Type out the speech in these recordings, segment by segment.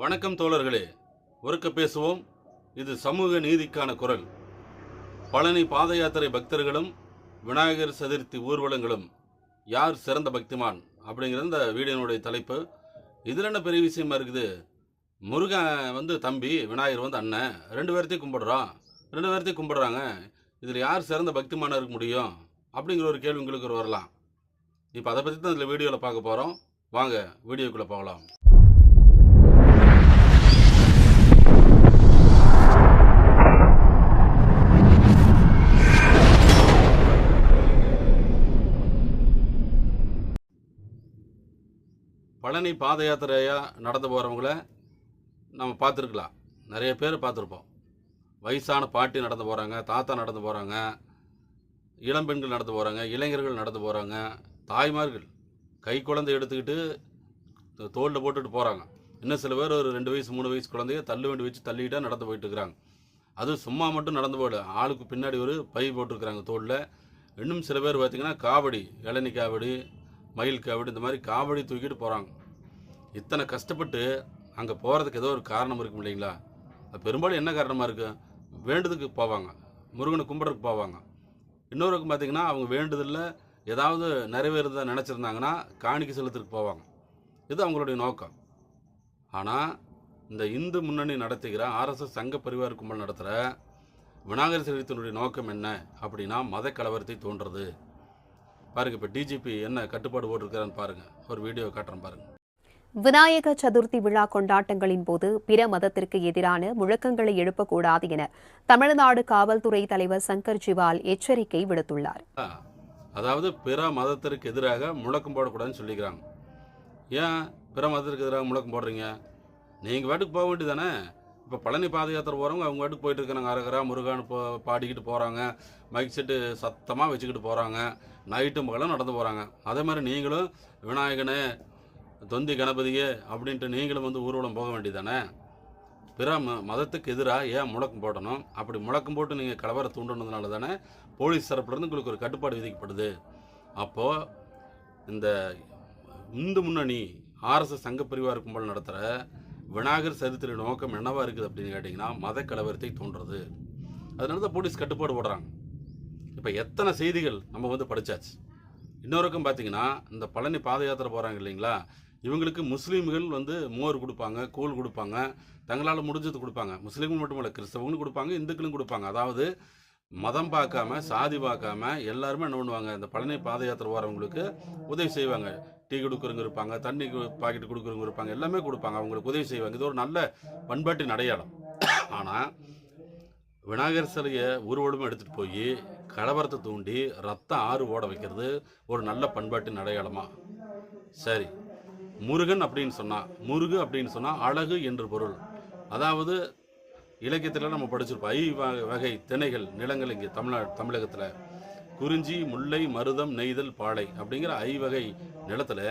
வணக்கம் தோழர்களே. ஒருக்க பேசுவோம். இது சமூக நீதிக்கான குரல். பழனி பாத யாத்திரை பக்தர்களும் விநாயகர் சதுர்த்தி ஊர்வலங்களும் யார் சிறந்த பக்திமான் அப்படிங்கிற இந்த வீடியோனுடைய தலைப்பு. இதில் என்ன பெரிய விஷயமா இருக்குது? முருகன் வந்து தம்பி விநாயகர் வந்து அண்ணன் ரெண்டு பேர்த்தையும் கும்பிடுறான். ரெண்டு பேர்த்தையும் கும்பிடுறாங்க. இதில் யார் சிறந்த பக்திமானாக இருக்க முடியும்? அப்படிங்கிற ஒரு கேள்வி உங்களுக்கு வரலாம். இப்போ அதை பற்றி தான் இதில் வீடியோவில் பார்க்க போகிறோம் வாங்க வீடியோக்குள்ளே போகலாம். பழனி பாத யாத்திரையாக நடந்து போகிறவங்கள நம்ம பார்த்துருக்கலாம். நிறைய பேர் பார்த்துருப்போம். வயசான பாட்டி நடந்து போகிறாங்க தாத்தா நடந்து போகிறாங்க இளம்பெண்கள் நடந்து போகிறாங்க இளைஞர்கள் நடந்து போகிறாங்க தாய்மார்கள் கை குழந்தை எடுத்துக்கிட்டு தோளில் போட்டுட்டு போகிறாங்க இன்னும் சில பேர் ஒரு ரெண்டு வயசு மூணு வயசு குழந்தைய தள்ளு வண்டி வச்சு தள்ளிக்கிட்டே நடந்து போயிட்டுருக்குறாங்க அது சும்மா மட்டும் நடந்து போகல. ஆளுக்கு பின்னாடி ஒரு பை போட்டிருக்கிறாங்க தோளில். இன்னும் சில பேர் பார்த்திங்கன்னா காவடி இளநி காவடி மயில் காவடி இந்த மாதிரி காவடி தூக்கிட்டு போகிறாங்க இத்தனை கஷ்டப்பட்டு அங்கே போகிறதுக்கு ஏதோ ஒரு காரணம் இருக்கும் இல்லைங்களா? அது பெரும்பாலும் என்ன காரணமாக இருக்குது வேண்டுதலுக்கு போவாங்க. முருகனை கும்பிட்றதுக்கு போவாங்க. இன்னொருக்கு பார்த்திங்கன்னா அவங்க வேண்டுதலில் ஏதாவது நிறைவேறத நினச்சிருந்தாங்கன்னா காணிக்கை செலுத்துறதுக்கு போவாங்க. இது அவங்களுடைய நோக்கம். ஆனால் இந்த இந்து முன்னணி நடத்துகிற ஆர்எஸ்எஸ் சங்க பரிவார கும்பல் நடத்துகிற விநாயகர் சதுர்த்தியினுடைய நோக்கம் என்ன? அப்படின்னா மத கலவரத்தை தோன்றுறது பாருங்க இப்போ டிஜிபி என்ன கட்டுப்பாடு போட்டிருக்கிறான்னு பாருங்கள் ஒரு வீடியோ காட்டுறேன் பாருங்கள் விநாயக சதுர்த்தி விழா கொண்டாட்டங்களின் போது பிற மதத்திற்கு எதிரான முழக்கங்களை எழுப்பக்கூடாது என தமிழ்நாடு காவல்துறை தலைவர் சங்கர் ஜிவால் எச்சரிக்கை விடுத்துள்ளார். அதாவது பிற மதத்திற்கு எதிராக முழக்கம் போடக்கூடாதுன்னு சொல்லிக்கிறாங்க. ஏன் பிற மதத்திற்கு எதிராக முழக்கம் போடுறீங்க? நீங்கள் வாட்டுக்கு போக வேண்டியதானே இப்போ பழனி பாத யாத்திரை போகிறவங்க அவங்க வாட்டுக்கு போயிட்டு இருக்கிறாங்க. அரகரா முருகான்னு போ பாடிக்கிட்டு போகிறாங்க மைக் செட்டு சத்தமாக வச்சுக்கிட்டு போகிறாங்க நைட்டு மகளும் நடந்து போகிறாங்க அதே மாதிரி நீங்களும் விநாயகனு தொந்தி கணபதியே அப்படின்ட்டு நீங்களும் வந்து ஊர்வலம் போக வேண்டியதானே பிற ம மதத்துக்கு எதிராக ஏன் முழக்கம் போடணும்? அப்படி முழக்கம் போட்டு நீங்கள் கலவர தூண்டுனதுனால தானே போலீஸ் தரப்புலேருந்து உங்களுக்கு ஒரு கட்டுப்பாடு விதிக்கப்படுது. அப்போது இந்த இந்து முன்னணி ஆர்எஸ்எஸ் சங்க பரிவார கும்பல் நடத்துகிற விநாயகர் சதுர்த்தியோட நோக்கம் என்னவாக இருக்குது அப்படின்னு கேட்டிங்கன்னா மத கலவரத்தை தூண்டுறது. அதனால தான் போலீஸ் கட்டுப்பாடு போடுறாங்க. இப்போ எத்தனை செய்திகள் நம்ம வந்து படித்தாச்சு இன்னொருக்கும் பார்த்தீங்கன்னா இந்த பழனி பாத யாத்திரை போகிறாங்க இல்லைங்களா? இவங்களுக்கு முஸ்லீம்கள் வந்து மோர் கொடுப்பாங்க கூழ் கொடுப்பாங்க தங்களால் முடிஞ்சது கொடுப்பாங்க. முஸ்லீம்கள் மட்டுமல்ல கிறிஸ்தவங்களும் கொடுப்பாங்க இந்துக்களும் கொடுப்பாங்க. அதாவது மதம் பார்க்காம சாதி பார்க்காம எல்லாருமே என்ன பண்ணுவாங்க இந்த பழனி பாத யாத்திரை வரவங்களுக்கு உதவி செய்வாங்க. டீ கொடுக்குறவங்க இருப்பாங்க தண்ணி பாக்கெட் கொடுக்குறவங்க இருப்பாங்க எல்லாமே கொடுப்பாங்க அவங்களுக்கு உதவி செய்வாங்க. இது ஒரு நல்ல பண்பாட்டின் அடையாளம். ஆனால் விநாயகர் சிலையை ஊர்வலமாக எடுத்துகிட்டு போய் கலவரத்தை தூண்டி ரத்தம் ஆறு ஓட வைக்கிறது ஒரு நல்ல பண்பாட்டின் அடையாளமா? சரி. முருகன் அப்படின்னு சொன்னால் முருகு அப்படின்னு சொன்னால் அழகு என்று பொருள். அதாவது இலக்கியத்தில் நம்ம படிச்சிருப்போம். ஐ வகை திணைகள் நிலங்கள் இங்கே தமிழ்நாடு தமிழகத்தில். குறிஞ்சி முல்லை மருதம் நெய்தல் பாலை அப்படிங்கிற ஐ வகை நிலத்தில்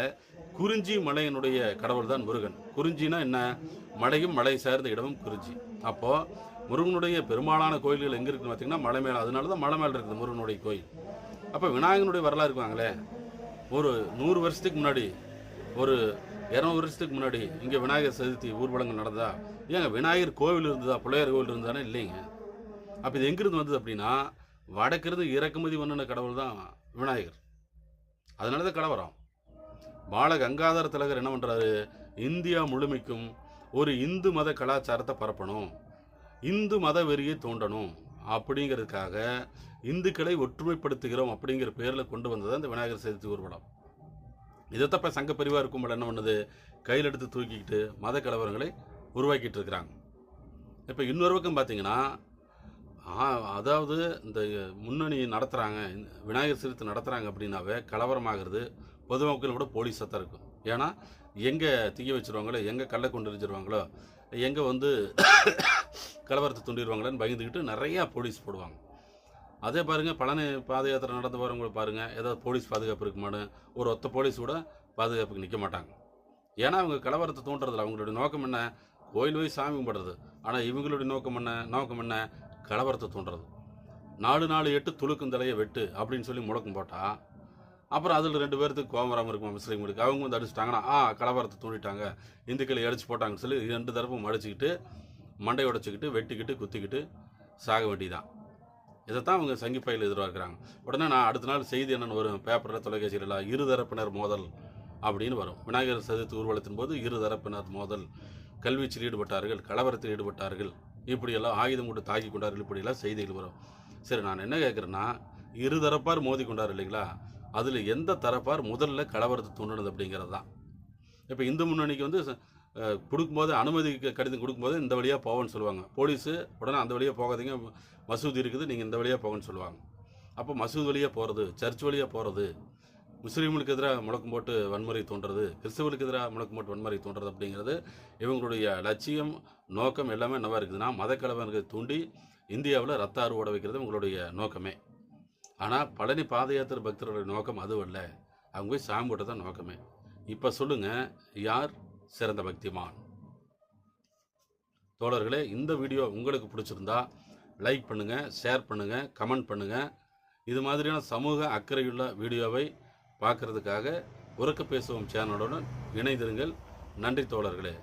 குறிஞ்சி மலையினுடைய கடவுள் தான் முருகன். குறிஞ்சினா என்ன? மலையும் மலை சார்ந்த இடமும் குறிஞ்சி. அப்போது முருகனுடைய பெரும்பாலான கோயில்கள் எங்கே இருக்குன்னு பார்த்தீங்கன்னா மலை மேலே. அதனால தான் மலை மேலே இருக்குது முருகனுடைய கோயில். அப்போ விநாயகனுடைய வரலாறு இருக்குவாங்களே? ஒரு நூறு வருஷத்துக்கு முன்னாடி ஒரு இரநூறு வருஷத்துக்கு முன்னாடி இங்கே விநாயகர் சதுர்த்தி ஊர்வலங்கள் நடந்ததா? ஏங்க விநாயகர் கோவில் இருந்ததா? பிள்ளையார் கோவில் இருந்ததானே? இல்லைங்க. அப்போ இது எங்கிருந்து வந்தது அப்படின்னா வடக்கிருந்து இறக்குமதி பண்ணின கடவுள் தான் விநாயகர். அதனால தான் கலவரம். பால கங்காதர திலகர் என்ன பண்ணுறாரு இந்தியா முழுமைக்கும் ஒரு இந்து மத கலாச்சாரத்தை பரப்பணும். இந்து மத வெறியை தோண்டணும் அப்படிங்கிறதுக்காக இந்துக்களை ஒற்றுமைப்படுத்துகிறோம் அப்படிங்கிற பேரில் கொண்டு வந்தது அந்த விநாயகர் சதுர்த்தி ஊர்வலம். இதைத்தப்ப சங்க பரிவார கும்பல் என்ன பண்ணுது? கையில் எடுத்து தூக்கிக்கிட்டு மத கலவரங்களை உருவாக்கிட்டு இருக்கிறாங்க. இப்போ இன்னொரு பக்கம் பார்த்தீங்கன்னா அதாவது இந்த முன்னணி நடத்துகிறாங்க விநாயகர் சதுர்த்தி நடத்துகிறாங்க அப்படின்னாவே கலவரமாகிறது பொதுமக்கள் கூட போலீஸாக தான் இருக்கும். ஏன்னா எங்கே தீய வச்சிருவாங்களோ எங்கே கல்லை கொண்டு எரிஞ்சிருவாங்களோ எங்கே வந்து கலவரத்தை தூண்டிடுவாங்களோன்னு பயந்துக்கிட்டு நிறையா போலீஸ் போடுவாங்க. அதே பாருங்கள் பழனி பாத யாத்திரை நடந்து போகிறவங்கள பாருங்கள் ஏதாவது போலீஸ் பாதுகாப்பு இருக்குமானு ஒரு ஒத்த போலீஸ் கூட பாதுகாப்புக்கு நிற்க மாட்டாங்க. ஏன்னா அவங்க கலவரத்தை தூண்டுறதில்ல அவங்களுடைய நோக்கம் என்ன? கோயில் போய் சாமி கும்பிடுறது. ஆனால் இவங்களுடைய நோக்கம் என்ன? நோக்கம் என்ன? கலவரத்தை தூண்டுறது. நாலு நாலு எட்டு துளுக்கும் தலையை வெட்டு அப்படின்னு சொல்லி முழக்கம் போட்டால் அப்புறம் அதில் ரெண்டு பேர்த்துக்கு கோபம் வராமல் இருக்குமா முஸ்லீம்களுக்கு அவங்க வந்து அடிச்சிட்டாங்கன்னா ஆ கலவரத்தை தூண்டிட்டாங்க. இந்துக்களை அடிச்சு போட்டாங்கன்னு சொல்லி ரெண்டு தரப்பும் அடிச்சுக்கிட்டு மண்டை உடைச்சிக்கிட்டு வெட்டிக்கிட்டு குத்திக்கிட்டு சாக வேண்டியதான் இதைத்தான் அவங்க சங்கிப்பையில் எதிர்பார்க்குறாங்க. உடனே நான் அடுத்த நாள் செய்தி என்னென்னு வரும். பேப்பரில் தொலைக்காட்சியில் இருதரப்பினர் மோதல் அப்படின்னு வரும். விநாயகர் சதுர்த்தி ஊர்வலத்தின் போது இருதரப்பினர் மோதல். கல்வீச்சில் ஈடுபட்டார்கள் கலவரத்தில் ஈடுபட்டார்கள். இப்படியெல்லாம் ஆயுதம் கொண்டு தாக்கி கொண்டார்கள். இப்படியெல்லாம் செய்திகள் வரும். சரி நான் என்ன கேட்குறேன்னா இருதரப்பார் மோதி கொண்டார் இல்லைங்களா? அதில் எந்த தரப்பார் முதல்ல கலவரத்தை தூண்டினது அப்படிங்கிறது தான். இப்போ இந்து முன்னணிக்கு வந்து கொடுக்கும்போது அனுமதி க- கடிதம் கொடுக்கும்போது இந்த வழியாக போவோன்னு சொல்லுவாங்க. போலீஸு உடனே அந்த வழியாக போகாதீங்க. மசூதி இருக்குது நீங்கள் இந்த வழியாக போகன்னு சொல்லுவாங்க. அப்போ மசூதி வழியாக போகிறது சர்ச் வழியாக போகிறது முஸ்லீம்களுக்கு எதிராக முழக்கம் போட்டு வன்முறை தோன்றது கிறிஸ்தவர்களுக்கு எதிராக முழக்கம் போட்டு வன்முறை தோன்றது அப்படிங்கிறது இவங்களுடைய லட்சியம் நோக்கம் எல்லாமே நல்லா இருக்குதுன்னா மதக்கலவரங்களை தூண்டி இந்தியாவில் ரத்த அறுவடை வைக்கிறது உங்களுடைய நோக்கமே. ஆனால் பழனி பாத யாத்திரை பக்தர்களுடைய நோக்கம் இல்லை அவங்க போய் சாமி போட்டு தான் நோக்கமே. இப்போ சொல்லுங்கள் யார் சிறந்த பக்திமான். தோழர்களே இந்த வீடியோ உங்களுக்கு பிடிச்சிருந்தா லைக் பண்ணுங்கள் ஷேர் பண்ணுங்கள் கமெண்ட் பண்ணுங்கள் இது மாதிரியான சமூக அக்கறையுள்ள வீடியோவை பார்க்குறதுக்காக உறக்க பேசுவோம் சேனலுடன் இணைந்திருங்கள். நன்றி தோழர்களே.